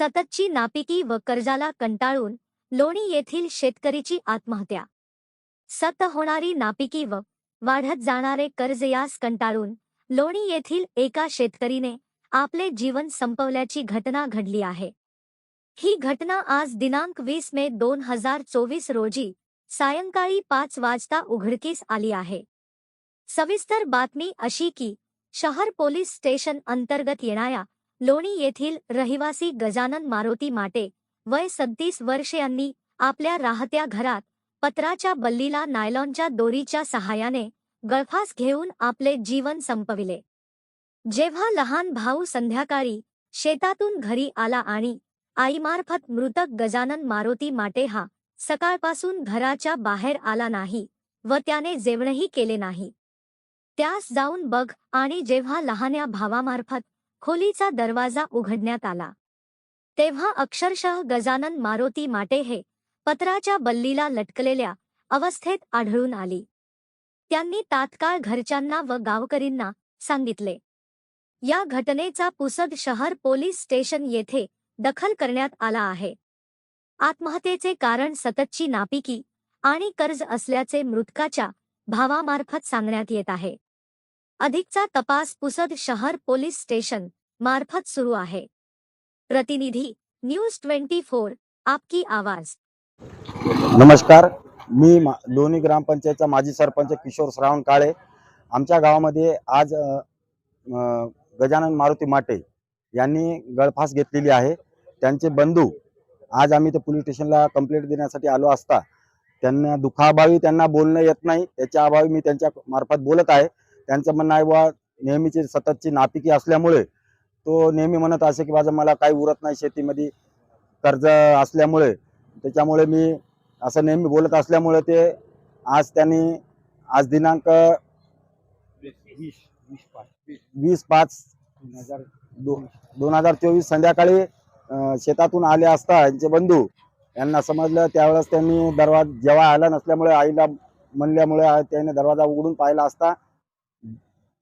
सततची नापिकी व कर्जाला कंटाळून लोणी येथील शेतकरीची आत्महत्या. सत होणारी नापिकी व वाढत जाणारे कर्ज यास कंटाळून लोणी येथील एका शेतकरीने आपले जीवन संपवल्याची घटना घडली आहे. ही घटना आज दिनांक वीस मे दोन हजार चोवीस रोजी सायंकाळी पाच वाजता उघडकीस आली आहे. सविस्तर बातमी अशी की शहर पोलीस स्टेशन अंतर्गत येणाऱ्या लोणी येथील रहिवासी गजानन मारुती माटे वय सदतीस वर्षे यांनी आपल्या राहत्या घरात पत्राच्या बल्लीला नायलॉनच्या दोरीच्या सहाय्याने गळफास घेऊन आपले जीवन संपविले. जेव्हा लहान भाऊ संध्याकाळी शेतातून घरी आला आणि आईमार्फत मृतक गजानन मारुती माटे हा सकाळपासून घराच्या बाहेर आला नाही व त्याने जेवणही केले नाही. त्यास जाऊन बघ आणि जेव्हा लहान्या भावामार्फत खोलीचा दरवाजा उघडण्यात आला. तेव्हा अक्षरशः गजानन मारुती माटे हे पत्राच्या बल्लीला लटकलेल्या अवस्थेत आढळून आली. त्यांनी तात्काळ घरच्यांना व गावकरींना सांगितले. या घटनेचा पुसद शहर पोलीस स्टेशन येथे दखल करण्यात आला आहे. आत्महत्येचे कारण सततची नापिकी आणि कर्ज असल्याचे मृतकाच्या भावामार्फत सांगण्यात येत आहे. अधिकचा तपास पुसद शहर पोलीस स्टेशन मार्फत सुरू आहे. प्रतिनिधी न्यूज ट्वेंटी फोर आपकी आवाज. नमस्कार मी लोणी ग्रामपंचायतचा माजी सरपंच किशोर श्रावण काळे. आमच्या गावामध्ये आज गजानन मारुती माटे यांनी गळफास घेतलेली आहे. त्यांचे बंधू आज आम्ही ते पोलीस स्टेशनला कंप्लेंट देण्यासाठी आलो असता. त्यांना दुखाअभावी त्यांना बोलणं येत नाही. त्याच्या अभावी मी त्यांच्या मार्फत बोलत आहे. त्यांचं म्हणणं आहे बा नेहमीची सततची नापिकी असल्यामुळे तो नेहमी म्हणत असे की माझं मला काही उरत नाही शेतीमध्ये कर्ज असल्यामुळे. त्याच्यामुळे मी असं नेहमी बोलत असल्यामुळे ते आज त्यांनी आज दिनांक वीस पाच दोन हजार चोवीस संध्याकाळी शेतातून आले असता यांचे बंधू. यांना समजलं त्यावेळेस त्यांनी दरवाजा जेव्हा आला नसल्यामुळे आईला म्हणल्यामुळे त्याने दरवाजा उघडून पाहिला असता.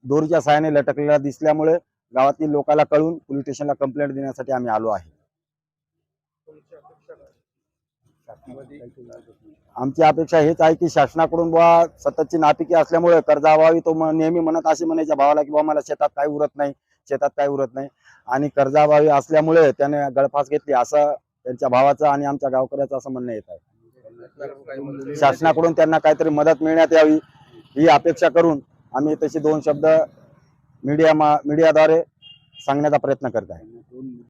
दोरीच्या साहाय्याने लटकलेला दिसल्यामुळे गावातील लोकांना कळून पोलीस स्टेशनला कंप्लेंट देण्यासाठी आम्ही आलो आहे. आमची अपेक्षा हेच आहे की शासनाकडून बुवा सततची नापिकी असल्यामुळे कर्जाअभावी तो नेहमी म्हणत असे म्हणायच्या भावाला की बुवा मला शेतात काही उरत नाही शेतात काही उरत नाही. आणि कर्जाअभावी असल्यामुळे त्याने गळफास घेतली असं त्यांच्या भावाचं आणि आमच्या गावकऱ्याचं असं म्हणणं येत आहे. शासनाकडून त्यांना काहीतरी मदत मिळण्यात यावी ही अपेक्षा करून आम्ही तशी दोन शब्द मीडिया मा मीडियाद्वारे सांगण्याचा प्रयत्न करत आहे.